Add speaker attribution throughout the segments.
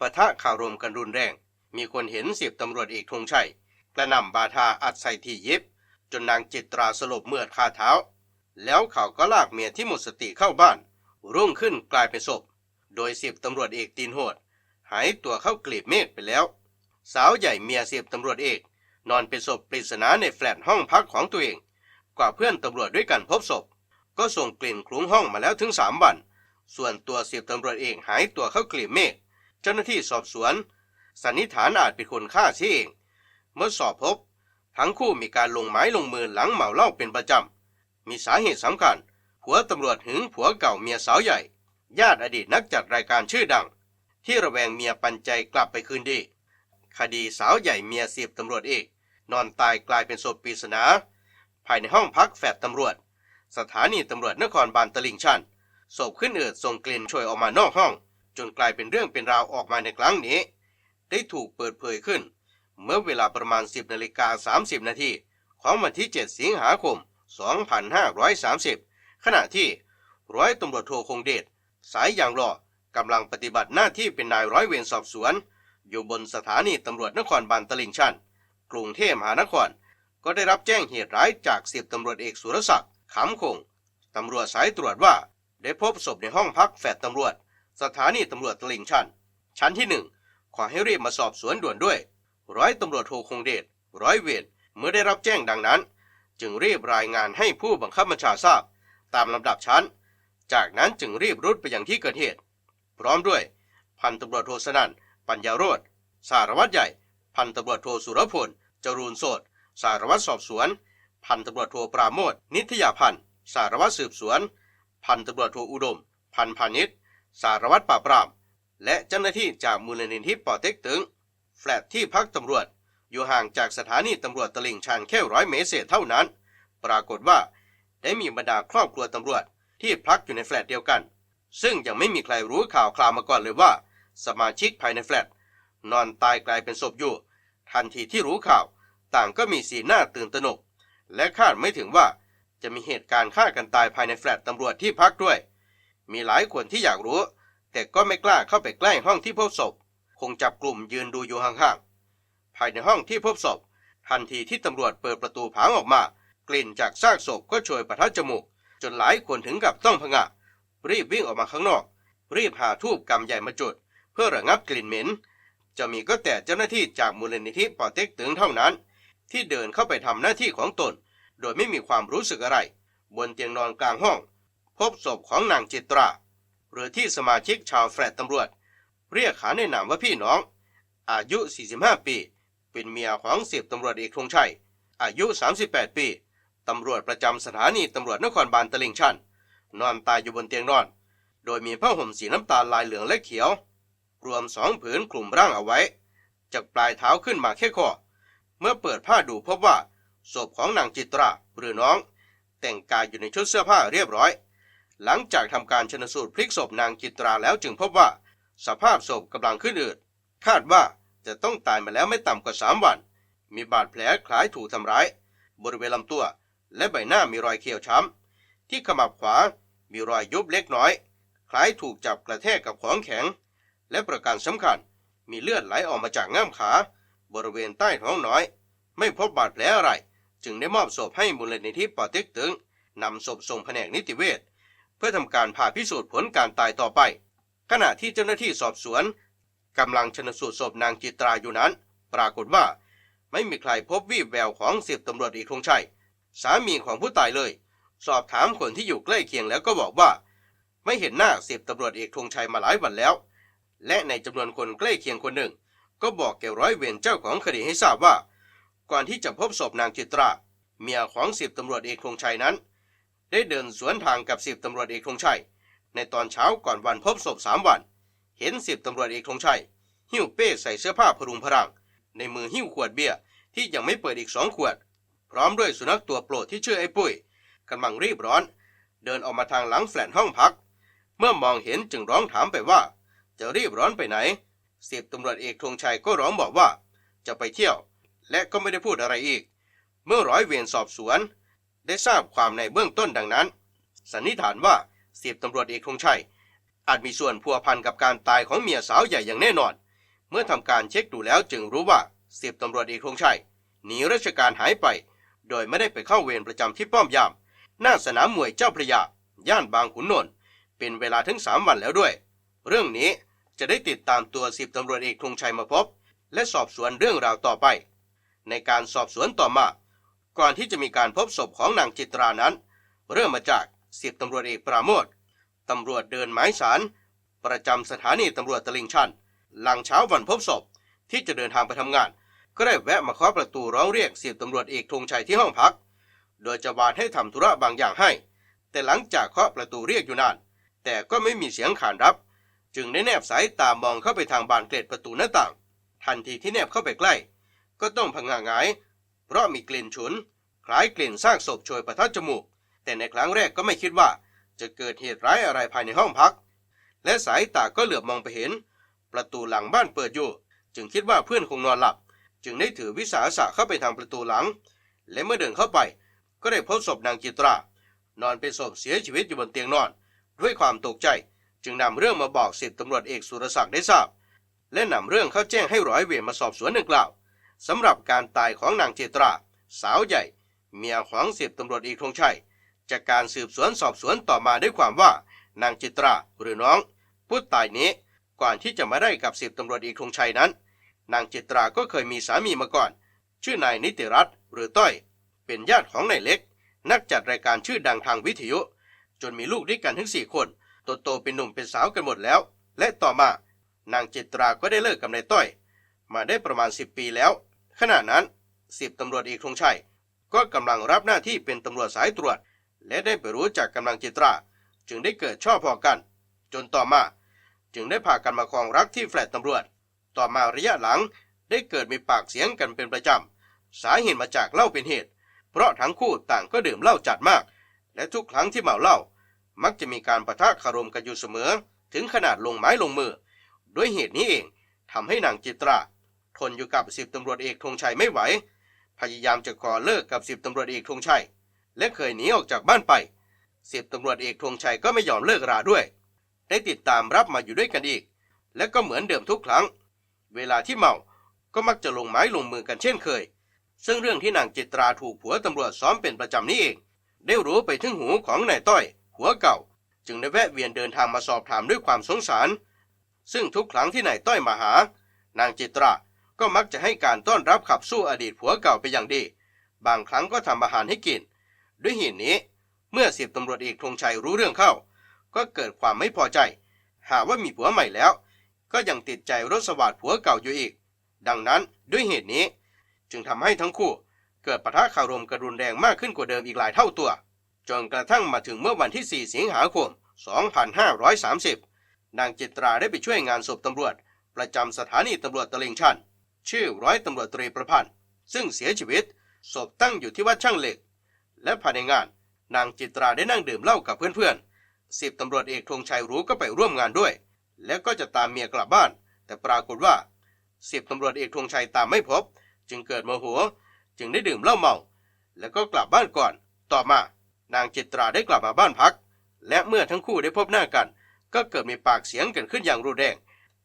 Speaker 1: ปะทะข่าวรมกันรุนแรง มีคนเห็นสิบตำรวจเอกธงชัยกระนำบาทาอัดใส่ที่ย็บจนนางจิตราสลบเมื่อดคาเท้า แล้วเขาก็ลากเมียที่หมดสติเข้าบ้าน รุ่งขึ้นกลายเป็นศพ โดยสิบตำรวจเอกตีนโหด หายตัวเข้ากลีบเมฆไปแล้ว สาวใหญ่เมียสิบตำรวจเอก นอนเป็นศพปริศนาในแฟลตห้องพักของตัวเอง กว่าเพื่อนตำรวจด้วยกันพบศพ ก็ส่งกลิ่นคลุ้งห้องมาแล้วถึงสามวัน ส่วนตัวสิบตำรวจเอกหายตัวเข้ากลีบเมฆ จ้าหน้าที่สอบสวน สันนิษฐานอาจเป็นคนฆ่าเสียเอง เมื่อสอบพบ ทั้งคู่มีการลงไม้ลงมือหลังเมาเหล้าเป็นประจำ มีสาเหตุสำคัญ ผัวตำรวจหึงผัวเก่าเมียสาวใหญ่ ญาติอดีตนักจัดรายการชื่อดัง ที่ระแวงเมียปันใจกลับไปคืนดี คดีสาวใหญ่เมียเสียบตำรวจเอกนอนตายกลายเป็นศพปริศนา ภายในห้องพักแฟดตำรวจ สถานีตำรวจนครบาลตลิ่งชันศพขึ้นอืดส่งกลิ่นช่วยออกมานอกห้อง จนกลายเป็นเรื่องเป็นราวออกมาในครั้งนี้ ได้ถูกเปิดเผยขึ้น เมื่อเวลาประมาณ 10นาฬิกา30 นาทีของวันที่ 7 สิงหาคม 2530 ขณะที่ร้อยตำรวจโทคงเดชสายยางรอกำลังปฏิบัติหน้าที่เป็นนายร้อยเวรสอบสวน อยู่บนสถานีตำรวจนครบาลตลิ่งชันกรุงเทพมหานคร ก็ได้รับแจ้งเหตุร้ายจากสิบตำรวจเอกสุรศักดิ์ขำคงตำรวจสายตรวจว่าได้พบศพในห้องพักแฟดตำรวจ สถานีตำรวจตลิ่งชัน ชั้นที่หนึ่งขอให้รีบมาสอบสวนด่วนด้วย ร้อยตำรวจโทคงเดชร้อยเวรเมื่อได้รับแจ้งดังนั้น จึงรีบรายงานให้ผู้บังคับบัญชาทราบ ตามลำดับชั้น จากนั้นจึงรีบรุดไปยังที่เกิดเหตุ พร้อมด้วย พันตำรวจโทสนั่นปัญญาโรธสารวัตรใหญ่ พันตำรวจโทสุรพลจรูนโสดสารวัตรสอบสวน พันตำรวจโทปราโมทนิทยาพันธ์สารวัตรสืบสวน พันตำรวจโทอุดม พันพาณิชย์ สารวัตรปราบปราม และเจ้าหน้าที่จากมูลนิธิปอเต็กตึง แฟลตที่พักตำรวจ อยู่ห่างจากสถานีตำรวจตลิ่งชันแค่ร้อยเมตรเศษเท่านั้น ปรากฏว่า ได้มีบรรดาครอบครัวตำรวจที่พักอยู่ในแฟลตเดียวกัน ซึ่งยังไม่มีใครรู้ข่าวคราวมาก่อนเลยว่า สมาชิกภายในแฟลตนอนตายกลายเป็นศพอยู่ ทันทีที่รู้ข่าว ต่างก็มีสีหน้าตื่นตระหนก และคาดไม่ถึงว่าจะมีเหตุการณ์ฆ่ากันตายภายในแฟลตตำรวจที่พักด้วย มีหลายคนที่อยากรู้ แต่ก็ไม่กล้าเข้าไปใกล้ห้องที่พบศพ คงจับกลุ่มยืนดูอยู่ห่างๆ ภายในห้องที่พบศพ ทันทีที่ตำรวจเปิดประตูผางออกมา กลิ่นจากซากศพก็โชยประทัดจมูก จนหลายคนถึงกับต้องผงะ รีบวิ่งออกมาข้างนอก รีบหาทูบกำใหญ่มาจุด เพื่อระงับกลิ่นเหม็น จะมีก็แต่เจ้าหน้าที่จากมูลนิธิปอเต็กตึงเท่านั้น ที่เดินเข้าไปทำหน้าที่ของตน โดยไม่มีความรู้สึกอะไร บนเตียงนอนกลางห้อง พบศพของนางจิตรา หรือที่สมาชิกชาวแฟลตตำรวจ เรียกขานในนามว่าพี่น้อง อายุ 45 ปี เป็นเมียของสิบตำรวจเอกธงชัย อายุ 38 ปีตำรวจประจำสถานีตำรวจนครบาลตลิ่งชัน นอนตายอยู่บนเตียงนอน โดยมีผ้าห่มสีน้ำตาลลายเหลืองและเขียว รวมสองผืนคลุมร่างเอาไว้ จากปลายเท้าขึ้นมาแค่คอเมื่อเปิดผ้าดูพบว่าศพของนางจิตราหรือน้อง แต่งกายอยู่ในชุดเสื้อผ้าเรียบร้อย หลังจากทำการชนสูตรพลิกศพนางจิตราแล้วจึงพบว่า สภาพศพกำลังขึ้นอืดคาดว่าจะต้องตายมาแล้วไม่ต่ำกว่าสามวัน มีบาดแผลคล้ายถูกทำร้าย บริเวณลำตัว และใบหน้ามีรอยเขียวช้ำ ที่ขมับขวามีรอยยุบเล็กน้อย คล้ายถูกจับกระแทกกับของแข็ง และประการสำคัญ มีเลือดไหลออกมาจากง่ามขา บริเวณใต้ท้องน้อย ไม่พบบาดแผลอะไร จึงได้มอบศพให้มูลนิธิปอเต็กตึงนำศพส่งแผนกนิติเวช เพื่อทำการผ่าพิสูจน์ผลการตายต่อไป ขณะที่เจ้าหน้าที่สอบสวนกำลังชนสูตรศพนางจิตราอยู่นั้น ปรากฏว่า ไม่มีใครพบวี่แววของสิบตำรวจเอกธงชัย สามีของผู้ตายเลย สอบถามคนที่อยู่ใกล้เคียงแล้วก็บอกว่า ไม่เห็นหน้าสิบตำรวจเอกธงชัยมาหลายวันแล้ว และในจำนวนคนใกล้เคียงคนหนึ่ง ก็บอกแก่ร้อยเวรเจ้าของคดีให้ทราบว่า ก่อนที่จะพบศพนางจิตรา เมียของสิบตำรวจเอกธงชัยนั้น ได้เดินสวนทางกับสิบตำรวจเอกธงชัย ในตอนเช้าก่อนวันพบศพสามวัน เห็นสิบตำรวจเอกธงชัย หิ้วเป้ใส่เสื้อผ้าพรุงพรัง ในมือหิ้วขวดเบียร์ที่ยังไม่เปิดอีกสองขวด พร้อมด้วยสุนัขตัวโปรดที่ชื่อไอ้ปุ้ยกำลังรีบร้อน เดินออกมาทางหลังแฟลตห้องพัก เมื่อมองเห็นจึงร้องถามไปว่า จะรีบร้อนไปไหนสิบตำรวจเอกธงชัยก็ร้องบอกว่า จะไปเที่ยว และก็ไม่ได้พูดอะไรอีก เมื่อร้อยเวรสอบสวน ได้ทราบความในเบื้องต้นดังนั้น สันนิษฐานว่าสิบตำรวจเอกธงชัย อาจมีส่วนพัวพันกับการตายของเมียสาวใหญ่อย่างแน่นอน เมื่อทำการเช็คดูแล้วจึงรู้ว่าสิบตำรวจเอกธงชัยหนีราชการหายไป โดยไม่ได้ไปเข้าเวรประจำที่ป้อมยาม หน้าสนามมวยเจ้าพระยา ย่านบางขุนนนท์เป็นเวลาถึงสามวันแล้วด้วย เรื่องนี้จะได้ติดตามตัวสิบตำรวจเอกธงชัยมาพบ และสอบสวนเรื่องราวต่อไป ในการสอบสวนต่อมา ก่อนที่จะมีการพบศพของนางจิตรานั้น เริ่มมาจากสิบตำรวจเอกปราโมทตำรวจเดินหมายสารประจำสถานีตำรวจตลิ่งชัน หลังเช้าวันพบศพที่จะเดินทางไปทำงาน ก็ได้แวะมาเคาะประตูร้องเรียกสิบตำรวจเอกธงชัยที่ห้องพัก โดยจะวานให้ทำธุระบางอย่างให้ แต่หลังจากเคาะประตูเรียกอยู่นาน แต่ก็ไม่มีเสียงขานรับ จึงได้แนบสายตามองเข้าไปทางบานเกล็ดประตูหน้าต่าง ทันทีที่แนบเข้าไปใกล้ ก็ต้องพังงาหงาย เพราะมีกลิ่นฉุน คล้ายกลิ่นซากศพโชยประทัดจมูก แต่ในครั้งแรกก็ไม่คิดว่า จะเกิดเหตุร้ายอะไรภายในห้องพัก และสายตาก็เหลือบมองไปเห็น ประตูหลังบ้านเปิดอยู่ จึงคิดว่าเพื่อนคงนอนหลับ จึงได้ถือวิสาสะเข้าไปทางประตูหลัง และเมื่อเดินเข้าไป ก็ได้พบศพนางจิตรานอนเป็นศพเสียชีวิตอยู่บนเตียงนอน ด้วยความตกใจจึงนำเรื่องมาบอกสิบตำรวจเอกสุรศักดิ์ได้ทราบ และนำเรื่องเข้าแจ้งให้ร้อยเวรมาสอบสวนดังกล่าว สำหรับการตายของนางจิตรา สาวใหญ่ เมียของสิบตำรวจเอกธงชัย จากการสืบสวนสอบสวนต่อมาด้วยความว่านางจิตราหรือน้อง ผู้ตายนี้ก่อนที่จะมาได้กับสิบตำรวจเอกธงชัยนั้น นางจิตราก็เคยมีสามีมาก่อน ชื่อนายนิติรัตน์หรือต้อย เป็นญาติของนายเล็ก นักจัดรายการชื่อดังทางวิทยุ จนมีลูกด้วยกันถึงสี่คนโตโตๆเป็นหนุ่มเป็นสาวกันหมดแล้ว และต่อมานางจิตราก็ได้เลิกกับนายต้อย มาได้ประมาณ 10 ปีแล้ว ขณะนั้นสิบตำรวจเอกธงชัย ก็กำลังรับหน้าที่เป็นตำรวจสายตรวจ และได้ไปรู้จักกำลังจิตรา จึงได้เกิดชอบพอกัน จนต่อมา จึงได้พากันมาครองรักที่แฟลตตำรวจ ต่อมาระยะหลังได้เกิดมีปากเสียงกันเป็นประจำ สาเหตุมาจากเหล้าเป็นเหตุ เพราะทั้งคู่ต่างก็ดื่มเหล้าจัดมาก และทุกครั้งที่เมาเหล้ามักจะมีการประทะคารมกันอยู่เสมอ ถึงขนาดลงไม้ลงมือ ด้วยเหตุนี้เองทำให้นางจิตรา ทนอยู่กับสิบตำรวจเอกธงชัยไม่ไหว พยายามจะขอเลิกกับสิบตำรวจเอกธงชัย และเคยหนีออกจากบ้านไปสิบตำรวจเอกธงชัยก็ไม่ยอมเลิกราด้วย ได้ติดตามรับมาอยู่ด้วยกันอีก และก็เหมือนเดิมทุกครั้ง เวลาที่เมาก็มักจะลงไม้ลงมือกันเช่นเคย ซึ่งเรื่องที่นางจิตราถูกผัวตำรวจซ้อมเป็นประจำนี้เอง ได้รู้ไปถึงหูของนายต้อย หัวเก่า จึงได้แวะเวียนเดินทางมาสอบถามด้วยความสงสาร ซึ่งทุกครั้งที่นายต้อยมาหา นางจิตรา ก็มักจะให้การต้อนรับขับสู้อดีตผัวเก่าไปอย่างดี บางครั้งก็ทำอาหารให้กิน ด้วยเหตุนี้ เมื่อสิบตำรวจเอกธงชัยรู้เรื่องเข้า ก็เกิดความไม่พอใจ หาว่ามีผัวใหม่แล้ว ก็ยังติดใจรสสวัสดผัวเก่าอยู่อีก ดังนั้นด้วยเหตุนี้ จึงทำให้ทั้งคู่ เกิดปะทะคารมกันรุนแรงมากขึ้นกว่าเดิมอีกหลายเท่าตัว จนกระทั่งมาถึงเมื่อวันที่ 4 สิงหาคม 2530 นางจิตราได้ไปช่วยงานศพตำรวจ ประจำสถานีตำรวจตลิ่งชัน ชื่อร้อยตำรวจตรีประพันธ์ ซึ่งเสียชีวิตศพตั้งอยู่ที่วัดช่างเหล็ก และภายในงาน นางจิตราได้นั่งดื่มเหล้ากับเพื่อนๆสิบตำรวจเอกธงชัยรู้ก็ไปร่วมงานด้วย แล้วก็จะตามเมียกลับบ้าน แต่ปรากฏว่าสิบตำรวจเอกธงชัยตามไม่พบ จึงเกิดโมโหจึงได้ดื่มเหล้าเมา แล้วก็กลับบ้านก่อน ต่อมานางจิตราได้กลับมาบ้านพัก และเมื่อทั้งคู่ได้พบหน้ากัน ก็เกิดมีปากเสียงกันขึ้นอย่างรุนแรง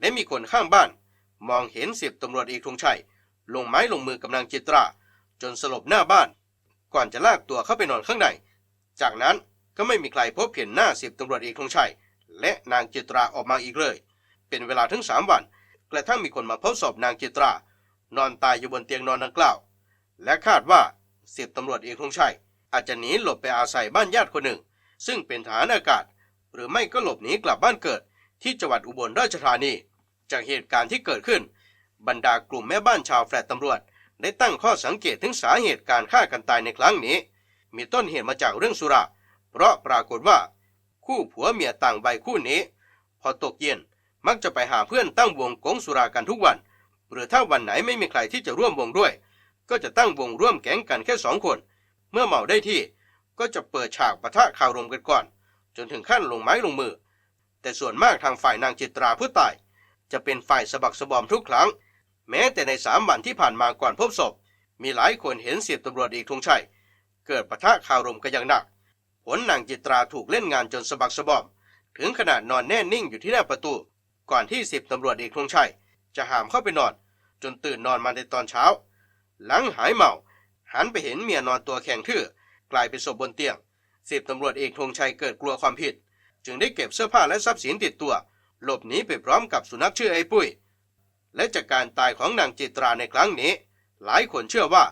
Speaker 1: และมีคนข้างบ้าน มองเห็นสิบตำรวจเอกธงชัย ลงไม้ลงมือกับนางจิตรา จนสลบหน้าบ้าน ก่อนจะลากตัวเข้าไปนอนข้างใน จากนั้นก็ไม่มีใครพบเห็นหน้าสิบตำรวจเอกธงชัย และนางจิตราออกมาอีกเลย เป็นเวลาถึงสามวัน กระทั่งมีคนมาพบศพนางจิตรา นอนตายอยู่บนเตียงนอนดังกล่าว และคาดว่าสิบตำรวจเอกธงชัย อาจจะหนีหลบไปอาศัยบ้านญาติคนหนึ่ง ซึ่งเป็นฐานอากาศ หรือไม่ก็หลบหนีกลับบ้านเกิด ที่จังหวัดอุบลราชธานี จากเหตุการณ์ที่เกิดขึ้น บรรดากลุ่มแม่บ้านชาวแฟลตตำรวจ ได้ตั้งข้อสังเกตถึงสาเหตุการฆ่ากันตายในครั้งนี้ มีต้นเหตุมาจากเรื่องสุรา เพราะปรากฏว่า คู่ผัวเมียต่างใบคู่นี้ พอตกเย็นมักจะไปหาเพื่อนตั้งวงกงสุรากันทุกวัน หรือถ้าวันไหนไม่มีใครที่จะร่วมวงด้วย ก็จะตั้งวงร่วมแก๊งกันแค่สองคน เมื่อเมาได้ที่ก็จะเปิดฉากปะทะคารมกันก่อน จนถึงขั้นลงไม้ลงมือ แต่ส่วนมากทางฝ่ายนางจิตราผู้ตาย จะเป็นฝ่ายสะบักสะบอมทุกครั้ง แม้แต่ในสามวันที่ผ่านมาก่อนพบศพ มีหลายคนเห็นเสียบตำรวจเอกธงชัย เกิดปะทะคารมกันอย่างหนัก ผลนางจิตราถูกเล่นงานจนสะบักสะบอม ถึงขนาดนอนแน่นิ่งอยู่ที่หน้าประตู ก่อนที่สิบตำรวจเอกธงชัย จะหามเข้าไปนอน จนตื่นนอนมาในตอนเช้า หลังหายเมาหันไปเห็นเมียนอนตัวแข็งทื่อกลายเป็นศพบนเตียงสิบตำรวจเอกธงชัยเกิดกลัวความผิด จึงได้เก็บเสื้อผ้าและทรัพย์สินติดตัว หลบหนีไปพร้อมกับสุนัขชื่อไอ้ปุ้ย และจากการตายของนางจิตราในครั้งนี้ หลายคนเชื่อว่า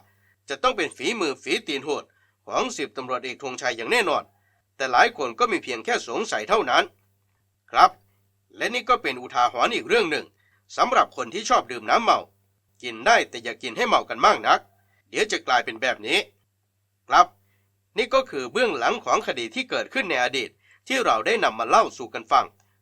Speaker 1: จะต้องเป็นฝีมือฝีตีนโหดของสิบตำรวจเอกธงชัยอย่างแน่นอน แต่หลายคนก็มีเพียงแค่สงสัยเท่านั้น ครับ และนี่ก็เป็นอุทาหรณ์อีกเรื่องหนึ่งสำหรับคนที่ชอบดื่มน้ำเมา กินได้แต่อย่ากินให้เมากันมากนัก เดี๋ยวจะกลายเป็นแบบนี้ ครับ นี่ก็คือเบื้องหลังของคดีที่เกิดขึ้นในอดีตที่เราได้นำมาเล่าสู่กันฟัง